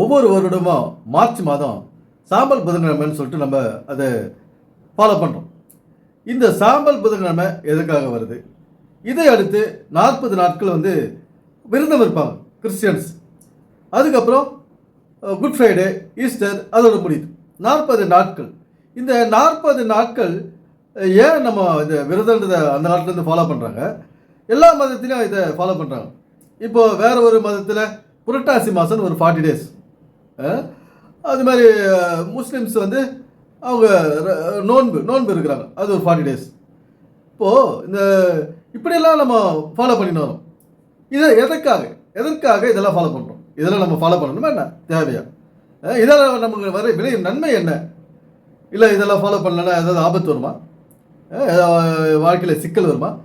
ஒவ்வொரு வருடமும் மார்ச் மாதம் சாம்பல் புதன்கிழமைன்னு சொல்லிட்டு நம்ம அதை ஃபாலோ பண்ணுறோம் இந்த சாம்பல் புதன்கிழமை எதுக்காக வருது? இதை அடுத்து நாற்பது நாட்கள் வந்து விருந்தம் இருப்பாங்க கிறிஸ்டியன்ஸ். அதுக்கப்புறம் குட் ஃப்ரைடே ஈஸ்டர் அதோட முடியுது நாற்பது நாட்கள். இந்த நாற்பது நாட்கள் ஏன் நம்ம இந்த விரதன்றதை அந்த நாட்டிலேருந்து ஃபாலோ பண்ணுறாங்க எல்லா மதத்திலையும் இதை ஃபாலோ பண்ணுறாங்க இப்போது வேறு ஒரு மதத்தில் புரட்டாசி மாதம் ஒரு ஃபார்ட்டி டேஸ் அது மாதிரி முஸ்லீம்ஸ் வந்து அவங்க ர- நோன்பு நோன்பு இருக்கிறாங்க. அது ஒரு ஃபார்ட்டி டேஸ் இப்போது இந்த இப்படியெல்லாம் நம்ம ஃபாலோ பண்ணிட்டு வரோம். இதை எதற்காக? எதற்காக இதெல்லாம் ஃபாலோ பண்ணுறோம் இதெல்லாம் நம்ம ஃபாலோ பண்ணணுமா என்ன? தேவையா? இதெல்லாம் நமக்கு வர விலை நன்மை என்ன? இல்லை இதெல்லாம் ஃபாலோ பண்ணலன்னா ஏதாவது ஆபத்து வருமா? வாழ்க்கையில் சிக்கல் வருமா?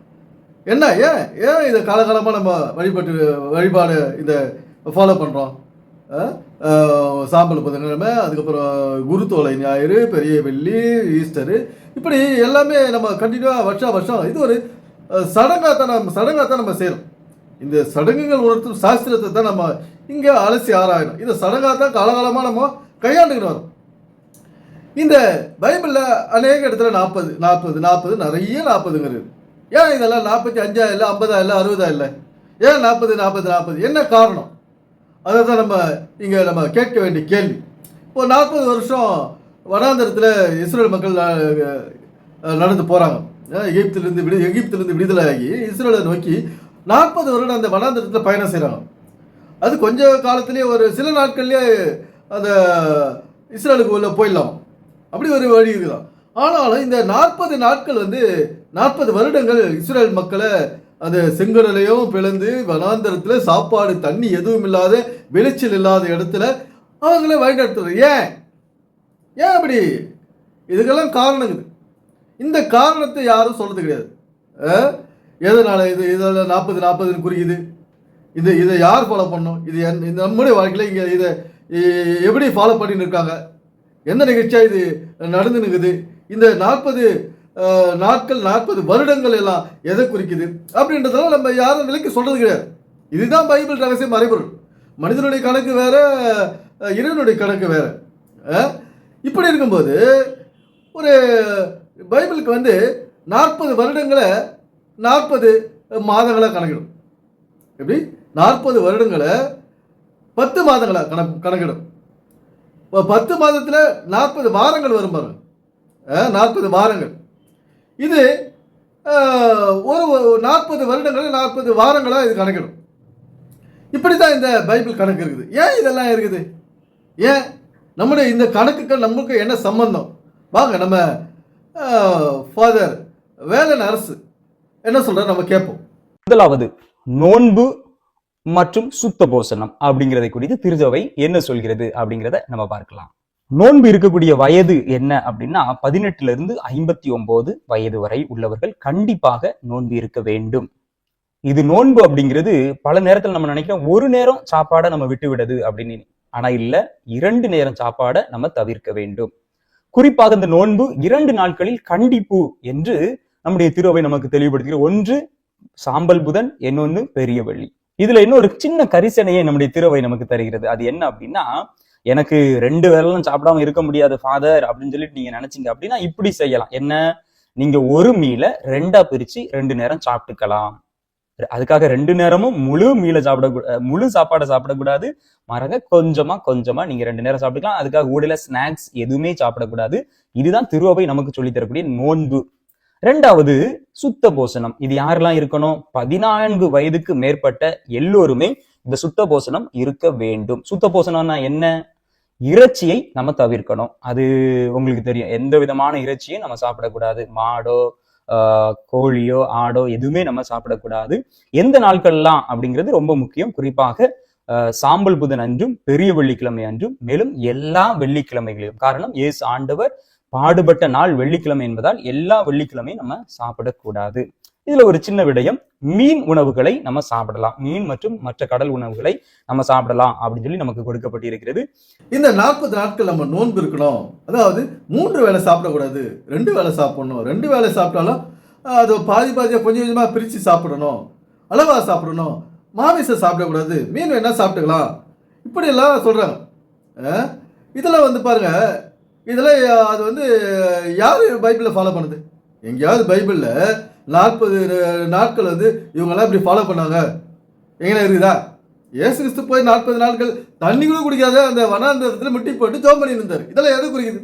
என்ன ஏன் ஏன் இதை காலகாலமாக நம்ம வழிபட்டு வழிபாடு இதை ஃபாலோ பண்ணுறோம் சாம்பல் புதன்கிழமை அதுக்கப்புறம் குருத்தோலை ஞாயிறு பெரிய வெள்ளி ஈஸ்டரு இப்படி எல்லாமே நம்ம கண்டினியூவாக வருஷம் வருஷம் இது ஒரு சடங்காக தான் நம்ம சடங்காக தான் நம்ம செய்கிறோம் இந்த சடங்குகள் உணர்த்தும் சாஸ்திரத்தை தான் நம்ம இங்கே அலசி ஆராயணும். இந்த சடங்காக தான் காலகாலமாக நம்ம கையாண்டுக்கிட்டு வரோம். இந்த பைபிளில் அநேக இடத்துல நாற்பது நாற்பது நாற்பது நிறைய நாற்பதுங்கிறது ஏன் இதெல்லாம் நாற்பத்தி அஞ்சா இல்லை ஐம்பதா இல்லை அறுபதா இல்லை? ஏன் நாற்பது நாற்பது நாற்பது? என்ன காரணம்? அதை தான் நம்ம இங்கே நம்ம கேட்க வேண்டிய கேள்வி. இப்போ நாற்பது வருஷம் வனாந்திரத்தில் இஸ்ரேல் மக்கள் நடந்து போகிறாங்க எகிப்திலிருந்து விடு எகிப்திலிருந்து விடுதலை ஆகி இஸ்ரேலை நோக்கி நாற்பது வருடம் அந்த வனாந்திரத்தில் பயணம் செய்கிறாங்க அது கொஞ்ச காலத்துலேயே ஒரு சில நாட்கள்லேயே அந்த இஸ்ரேலுக்கு உள்ள போயிடலாம். அப்படி ஒரு வழி இருக்குதான். ஆனாலும் இந்த நாற்பது நாட்கள் வந்து நாற்பது வருடங்கள் இஸ்ரேல் மக்களை அந்த செங்கடலையும் பிளந்து வனாந்தரத்தில் சாப்பாடு தண்ணி எதுவும் இல்லாத விளைச்சல் இல்லாத இடத்துல அவங்கள வழிநடத்துறது ஏன்? ஏன் அப்படி? இதுக்கெல்லாம் காரணம் இருக்குது இந்த காரணத்தை யாரும் சொல்றது கிடையாது. எதனால் இது இதில் நாற்பது நாற்பதுன்னு குறிக்குது? இது இதை யார் ஃபாலோ பண்ணோம்? இது என் இந்த நம்முடைய வாழ்க்கையில் இங்கே இதை எப்படி ஃபாலோ பண்ணின்னு இருக்காங்க? எந்த நிகழ்ச்சியாக இது நடந்து நிற்குது இந்த நாற்பது நாட்கள் நாற்பது வருடங்கள் எல்லாம் எதை குறிக்குது? அப்படின்றதெல்லாம் நம்ம யாரும் விலைக்கு சொல்றது கிடையாது. இதுதான் பைபிள் ரகசிய மறைபொருள். மனிதனுடைய கணக்கு வேற இறைவனுடைய கணக்கு வேற. இப்படி இருக்கும்போது ஒரு பைபிளுக்கு வந்து நாற்பது வருடங்களை நாற்பது மாதங்களாக கணக்கிடும். எப்படி? நாற்பது வருடங்களை பத்து மாதங்களாக கணக்கு கணக்கிடும். இப்போ பத்து மாதத்தில் நாற்பது வாரங்கள் வரும் பாருங்க. நாற்பது வாரங்கள். இது ஒரு நாற்பது வருடங்கள் நாற்பது வாரங்களாக இது கணக்கிடும். இப்படி தான் இந்த பைபிள் கணக்கு இருக்குது. ஏன் இதெல்லாம் இருக்குது? ஏன்? நம்முடைய இந்த கணக்குகள் நமக்கு என்ன சம்பந்தம்? வாங்க நம்ம ஃபாதர் வேலன் அரசு என்ன சொல்கிற நம்ம கேட்போம். முதலாவது நோன்பு மற்றும் சுத்த போசனம் அப்படிங்கிறதை குறித்து திருச்சபை என்ன சொல்கிறது அப்படிங்கிறத நம்ம பார்க்கலாம். நோன்பு இருக்கக்கூடிய வயது என்ன அப்படின்னா பதினெட்டுல இருந்து ஐம்பத்தி ஒன்பது வயது வரை உள்ளவர்கள் கண்டிப்பாக நோன்பு இருக்க வேண்டும். இது நோன்பு அப்படிங்கிறது பல நேரத்தில் நம்ம நினைக்கிறோம் ஒரு நேரம் சாப்பாடை நம்ம விட்டு விடுது அப்படின்னு. ஆனா இல்ல இரண்டு நேரம் சாப்பாடை நம்ம தவிர்க்க வேண்டும். குறிப்பாக இந்த நோன்பு இரண்டு நாட்களில் கண்டிப்பு என்று நம்முடைய திருவை நமக்கு தெளிவுபடுத்துகிற ஒன்று சாம்பல் புதன் இன்னொன்னு பெரிய வெள்ளி. இதுல இன்னொரு சின்ன கரிசனையை நம்முடைய திருவை நமக்கு தருகிறது. அது என்ன அப்படின்னா எனக்கு ரெண்டு வேளையும் சாப்பிடாம இருக்க முடியாது ஃபாதர் அப்படின்னு சொல்லிட்டு நீங்க நினைச்சீங்க அப்படின்னா இப்படி செய்யலாம். என்ன? நீங்க ஒரு மீலை ரெண்டா பிரிச்சு ரெண்டு நேரம் சாப்பிட்டுக்கலாம். அதுக்காக ரெண்டு நேரமும் முழு மீலை சாப்பிட முழு சாப்பாடை சாப்பிடக்கூடாது. மறக்க கொஞ்சமா கொஞ்சமா நீங்க ரெண்டு நேரம் சாப்பிட்டுக்கலாம். அதுக்காக ஊடல ஸ்நாக்ஸ் எதுவுமே சாப்பிடக்கூடாது. இதுதான் திருவவை நமக்கு சொல்லித் தரக்கூடிய நோன்பு. ரெண்டாவது சுத்த போசனம். இது யாரெல்லாம் இருக்கணும்? பதினான்கு வயதுக்கு மேற்பட்ட எல்லோருமே இந்த சுத்த போசனம் இருக்க வேண்டும். சுத்த போசனம்னா என்ன? இறைச்சியை நம்ம தவிர்க்கணும். அது உங்களுக்கு தெரியும். எந்த விதமான இறைச்சியும் நம்ம சாப்பிடக்கூடாது. மாடோ ஆஹ், கோழியோ ஆடோ எதுவுமே நம்ம சாப்பிடக்கூடாது. எந்த நாட்கள்லாம் அப்படிங்கிறது ரொம்ப முக்கியம். குறிப்பாக ஆஹ், சாம்பல் புதன் அன்றும் பெரிய வெள்ளிக்கிழமை அன்றும் மேலும் எல்லா வெள்ளிக்கிழமைகளையும் காரணம் இயேசு ஆண்டவர் பாடுபட்ட நாள் வெள்ளிக்கிழமை என்பதால் எல்லா வெள்ளிக்கிழமையும் நம்ம சாப்பிடக்கூடாது. இதுல ஒரு சின்ன விடயம். மீன் உணவுகளை நம்ம சாப்பிடலாம். மீன் மற்றும் மற்ற கடல் உணவுகளை நம்ம சாப்பிடலாம் அப்படின்னு சொல்லி நமக்கு கொடுக்கப்பட்டிருக்கிறது. இந்த நாற்பது நாட்கள் நம்ம நோன்பு இருக்கணும். அதாவது மூன்று வேளை சாப்பிடக்கூடாது ரெண்டு வேளை சாப்பிடணும். ரெண்டு வேளை சாப்பிட்டாலும் அது பாதி பாதியாக கொஞ்சம் கொஞ்சமாக பிரித்து சாப்பிடணும். அளவாக சாப்பிடணும். மாமிசம் சாப்பிடக்கூடாது. மீன் வேணால் சாப்பிட்டுக்கலாம். இப்படியெல்லாம் சொல்கிறாங்க இதெல்லாம் வந்து பாருங்க இதெல்லாம் அது வந்து யார் பைபிளில் ஃபாலோ பண்ணுது? எங்கேயாவது பைபிளில் நாற்பது நாட்கள் வந்து இவங்கெல்லாம் இப்படி ஃபாலோ பண்ணாங்க. எங்கே இருக்குதா? இயேசு கிறிஸ்து போய் நாற்பது நாட்கள் தண்ணி கூட குடிக்காத அந்த வனாந்தரத்தில் முட்டி போட்டு ஜோம் பண்ணி இருந்தார் இதெல்லாம் எது குறிக்குது?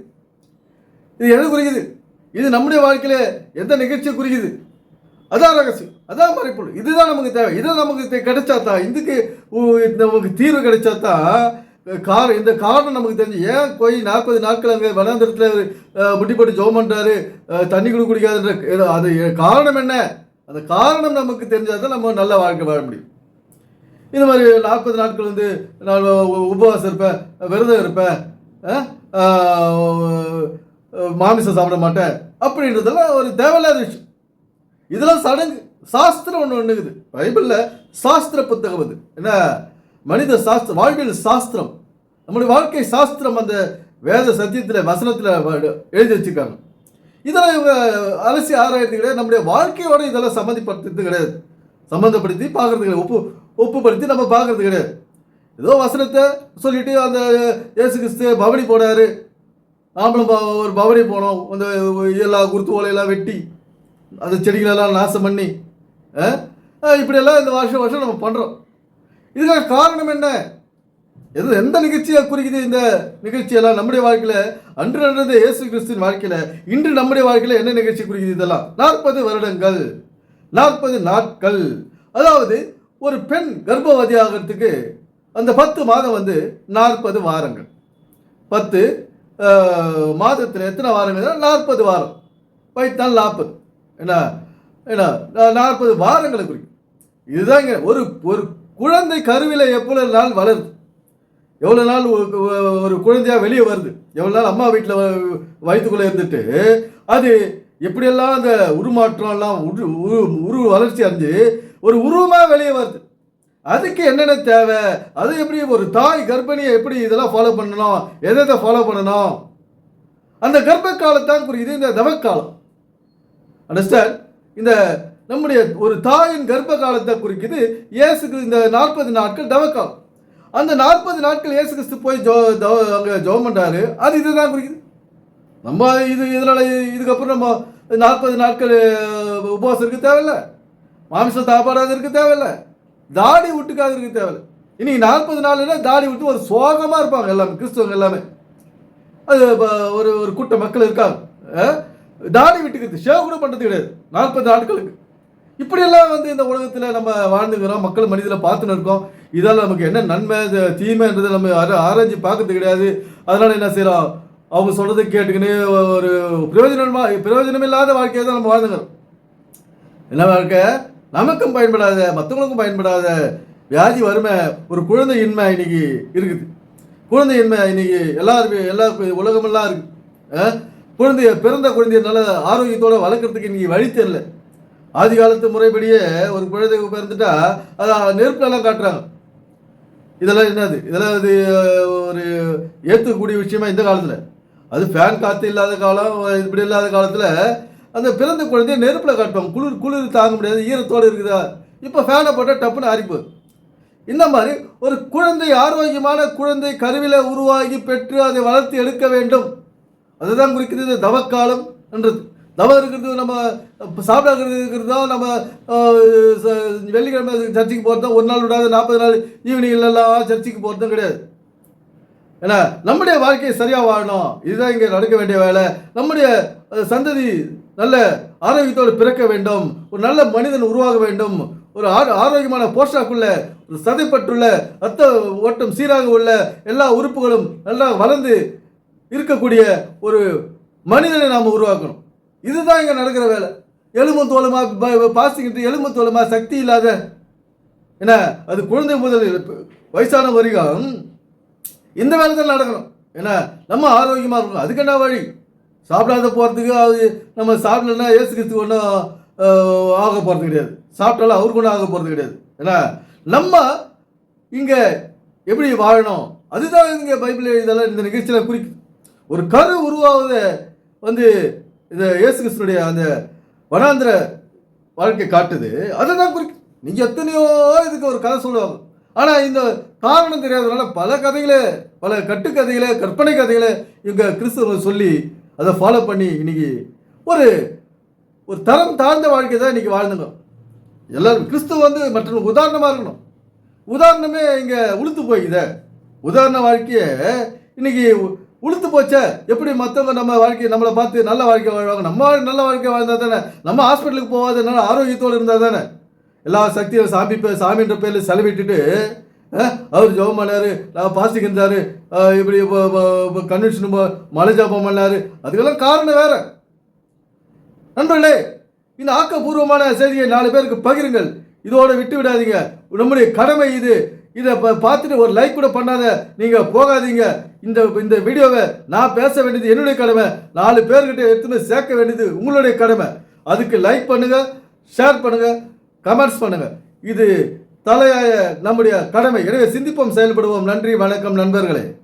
இது எது குறிக்குது? இது நம்முடைய வாழ்க்கையில் எந்த நிகழ்ச்சியை குறிக்குது? அதான் ரகசியம். அதான் மறைப்பொருள். இதுதான் நமக்கு தேவை. இதுதான் நமக்கு கிடைச்சா தான் இதுக்கு நமக்கு தீர்வு கிடைச்சா தான் காரணம் இந்த காரணம் நமக்கு தெரிஞ்சு ஏன் போய் நாற்பது நாட்கள் அங்கே வனாந்திரத்தில் முட்டி போட்டு ஜோம் பண்ணுறாரு தண்ணி கூட குடிக்காதுன்ற அது காரணம் என்ன? அந்த காரணம் நமக்கு தெரிஞ்சால் தான் நம்ம நல்ல வாழ்க்கை வாழ முடியும். இது மாதிரி நாற்பது நாட்கள் வந்து நான் உபவாசம் இருப்பேன் விரதம் இருப்பேன் மாமிசம் சாப்பிட மாட்டேன் அப்படின்றதெல்லாம் ஒரு தேவையில்லாத விஷயம். இதெல்லாம் சடங்கு. சாஸ்திரம் ஒன்று ஒன்று இருக்குது பைபிளில் சாஸ்திர புத்தகம் அது. என்ன? மனித சாஸ்திரம் வாழ்வியல் சாஸ்திரம். நம்முடைய வாழ்க்கை சாஸ்திரம் அந்த வேத சத்தியத்தில் வசனத்தில் எழுதி வச்சுருக்காங்க. இதெல்லாம் இவங்க அலசி ஆராயறது கிடையாது நம்முடைய வாழ்க்கையோட இதெல்லாம் சம்மந்தப்படுத்துறது கிடையாது. சம்மந்தப்படுத்தி பார்க்கறது கிடையாது ஒப்பு ஒப்புப்படுத்தி நம்ம பார்க்கறது கிடையாது. ஏதோ வசனத்தை சொல்லிட்டு அந்த இயேசு கிறிஸ்து பவனி போனார். நாமளும் ப- ஒரு பவனி போனோம். அந்த எல்லா குருத்து ஓலையெல்லாம் வெட்டி அந்த செடிகளெல்லாம் நாசம் பண்ணி இப்படியெல்லாம் இந்த வருஷம் வருஷம் நம்ம பண்ணுறோம் இதுக்கான காரணம் என்ன? எது எந்த நிகழ்ச்சியை குறிக்குது இந்த நிகழ்ச்சியெல்லாம்? நம்முடைய வாழ்க்கையில் அன்று நடந்தது இயேசு கிறிஸ்துவின் வாழ்க்கையில் இன்று நம்முடைய வாழ்க்கையில் என்ன நிகழ்ச்சி குறிக்குது இதெல்லாம்? நாற்பது வருடங்கள். நாற்பது நாட்கள். அதாவது ஒரு பெண் கர்ப்பவதி ஆகிறதுக்கு அந்த பத்து மாதம் வந்து நாற்பது வாரங்கள். பத்து மாதத்தில் எத்தனை வாரங்கள் நாற்பது வாரம். வைத்தால் நாற்பது. என்ன? என்ன? நாற்பது வாரங்களை குறிக்கும். இதுதாங்க ஒரு ஒரு குழந்தை கருவில எவ்வளவு நாள் வளருது? எவ்வளோ நாள் ஒரு- குழந்தையாக குழந்தையா வெளியே வருது? எவ்வளோ நாள் அம்மா வீட்டில் வயிற்றுக்குள்ளே இருந்துட்டு அது எப்படியெல்லாம் அந்த உருமாற்றம் எல்லாம் உரு உரு உரு வளர்ச்சி அடைஞ்சு ஒரு உருவமாக வெளியே வருது? அதுக்கு என்னென்ன தேவை? அது எப்படி ஒரு தாய் கர்ப்பிணியை எப்படி இதெல்லாம் ஃபாலோ பண்ணணும்? எதை எதை ஃபாலோ பண்ணணும்? அந்த கர்ப்ப காலத்தான் புரியுது இந்த தவக்காலம். அண்டர்ஸ்டாண்ட் இந்த நம்முடைய ஒரு தாயின் கர்ப்ப காலத்தை குறிக்குது இயேசுக்கு இந்த நாற்பது நாட்கள் தவக்காலம். அந்த நாற்பது நாட்கள் இயேசு கிறிஸ்து போய் ஜோ அங்கே ஜோம் பண்ணுறாரு அது இதுதான் குறிக்குது. நம்ம இது இதனால் இதுக்கப்புறம் நம்ம நாற்பது நாட்கள் உபவாசம் இருக்க தேவையில்லை. மாமிசம் சாப்பாடாது இருக்க தேவையில்லை. தாடி விட்டுக்காது இருக்க தேவையில்லை. இன்னைக்கு நாற்பது நாள்னா தாடி விட்டு ஒரு சோகமாக இருப்பாங்க எல்லாமே கிறிஸ்தவங்க எல்லாமே. அது ஒரு ஒரு கூட்ட மக்கள் இருக்காங்க. தாடி விட்டுக்கிறது ஷேவ் கூட பண்ணுறது கிடையாது. நாற்பது நாட்களுக்கு. இப்படியெல்லாம் வந்து இந்த உலகத்தில் நம்ம வாழ்ந்துக்கிறோம் மக்கள் மனிதரை பார்த்துன்னு இருக்கோம். இதால் நமக்கு என்ன நன்மை இது தீமைன்றதை நம்ம ஆராய்ச்சி பார்க்கறது கிடையாது. அதனால் என்ன செய்கிறோம் அவங்க சொல்கிறது கேட்டுக்கின்னு ஒரு பிரயோஜனமா பிரயோஜனம் இல்லாத வாழ்க்கையை தான் நம்ம வாழ்ந்துக்கிறோம். என்ன வாழ்க்கை? நமக்கும் பயன்படாத மற்றவங்களுக்கும் பயன்படாத வியாதி வறுமை ஒரு குழந்தையின்மை இன்னைக்கு இருக்குது. குழந்தையின்மை இன்னைக்கு எல்லாருமே எல்லா உலகமெல்லாம் இருக்குது குழந்தைய பிறந்த குழந்தைய நல்ல ஆரோக்கியத்தோடு வளர்க்குறதுக்கு இன்னைக்கு வழி தெரியல. ஆதி காலத்து முறைப்படியே ஒரு குழந்தை பிறந்துட்டா அதை நெருப்புலலாம் காட்டுறாங்க. இதெல்லாம் என்னது? இதெல்லாம் அது ஒரு ஏற்றுக்கக்கூடிய விஷயமா இந்த காலத்தில்? அது ஃபேன் காற்று இல்லாத காலம் இப்படி இல்லாத காலத்தில் அந்த பிறந்த குழந்தைய நெருப்பில் காட்டுவாங்க. குளிர் குளிர் தாங்க முடியாது ஈரத்தோடு இருக்குதா? இப்போ ஃபேனை போட்டால் டப்புன்னு அரிப்பு இந்த மாதிரி ஒரு குழந்தை ஆரோக்கியமான குழந்தை கருவில உருவாகி பெற்று அதை வளர்த்து எடுக்க வேண்டும். அதுதான் குறிக்கிறது தவக்காலம் என்றது. தவம் இருக்கிறது நம்ம சாப்பிடாது இருக்கிறதோ நம்ம ச- வெள்ளிக்கிழமை சர்ச்சுக்கு போகிறதும் ஒரு நாள் விடாது நாற்பது நாள் ஈவினிங்லாம் சர்ச்சுக்கு போகிறதும் கிடையாது. ஏன்னா நம்முடைய வாழ்க்கையை சரியாக வாழணும். இதுதான் இங்கே நடக்க வேண்டிய வேலை. நம்முடைய சந்ததி நல்ல ஆரோக்கியத்தோடு பிறக்க வேண்டும். ஒரு நல்ல மனிதன் உருவாக வேண்டும். ஒரு ஆரோ- ஆரோக்கியமான போஷாக்குள்ள ஒரு சதைப்பற்றுள்ள ரத்த ஓட்டம் சீராக உள்ள எல்லா உறுப்புகளும் நல்லா வளர்ந்து இருக்கக்கூடிய ஒரு மனிதனை நாம் உருவாக்கணும். இதுதான் இங்கே நடக்கிற வேலை. எலும்பு தோலுமா பாசிக்கிட்டு எலும்பு தோலுமா சக்தி இல்லாத. என்ன? அது குழந்தை முதல் வயசான வரைக்கும் இந்த வேலை தான் நடக்கணும். ஏன்னா நம்ம ஆரோக்கியமாக இருக்கணும். அதுக்கு என்ன வழி? சாப்பிடாத போகிறதுக்கு அது நம்ம சாப்பிடலன்னா ஏசு ஒன்றும் ஆக போகிறது கிடையாது. சாப்பிட்டாலும் அவருக்கு ஒன்றும் ஆக போகிறது கிடையாது. ஏன்னா நம்ம இங்கே எப்படி வாழணும்? அதுதான் இங்கே பைபிள் இதெல்லாம் இந்த நிகழ்ச்சியில் குறிக்கும் ஒரு கரு உருவாவது வந்து இந்த இயேசு கிறிஸ்துடைய அந்த வனாந்திர வாழ்க்கை காட்டுது. அதை தான் குறி நீங்கள் எத்தனையோ இதுக்கு ஒரு கதை சொல்லுவாங்க. ஆனால் இந்த காரணம் தெரியாதனால பல கதைகளை பல கட்டுக்கதைகளை கற்பனை கதைகளை இவங்க கிறிஸ்தவங்க சொல்லி அதை ஃபாலோ பண்ணி இன்னைக்கு ஒரு ஒரு தரம் தாழ்ந்த வாழ்க்கை தான் இன்னைக்கு வாழ்ந்துங்க. எல்லாரும் கிறிஸ்துவ வந்து மற்ற உதாரணமாக இருக்கணும். உதாரணமே இங்கே உளுத்து போய்க்குதே உதாரண வாழ்க்கையை இன்னைக்கு உளுத்து போச்சே. எப்படி மற்றவங்க நம்ம வாழ்க்கையை நம்மளை பார்த்து நல்ல வாழ்க்கை வாழ்வாங்க? நம்ம நல்ல வாழ்க்கை வாழ்ந்தா தானே. நம்ம ஹாஸ்பிட்டலுக்கு போகாத நல்ல ஆரோக்கியத்தோடு இருந்தால் தானே. எல்லா சக்தியும் சாமி பேர் சாமின்ற பேரில் செலவிட்டுட்டு அவர் ஜெபம் பண்ணாரு நான் பாசிக்கு இருந்தாரு இப்படி கன்வென்ஷன் மலை ஜபம் பண்ணாரு. அதுக்கெல்லாம் காரணம் வேற. நண்பர்களே இந்த ஆக்கப்பூர்வமான செய்தியை நாலு பேருக்கு பகிருங்கள். இதோட விட்டு விடாதீங்க. நம்முடைய கடமை இது. இதை ப- பார்த்துட்டு ஒரு லைக் கூட பண்ணாத நீங்கள் போகாதீங்க. இந்த இந்த வீடியோவை நான் பேச வேண்டியது என்னுடைய கடமை. நாலு பேர்கிட்ட எடுத்துன்னு சேர்க்க வேண்டியது உங்களுடைய கடமை. அதுக்கு லைக் பண்ணுங்க ஷேர் பண்ணுங்க கமெண்ட்ஸ் பண்ணுங்க. இது தலையாய நம்முடைய கடமை. எனவே சிந்திப்போம் செயல்படுவோம். நன்றி வணக்கம் நண்பர்களே.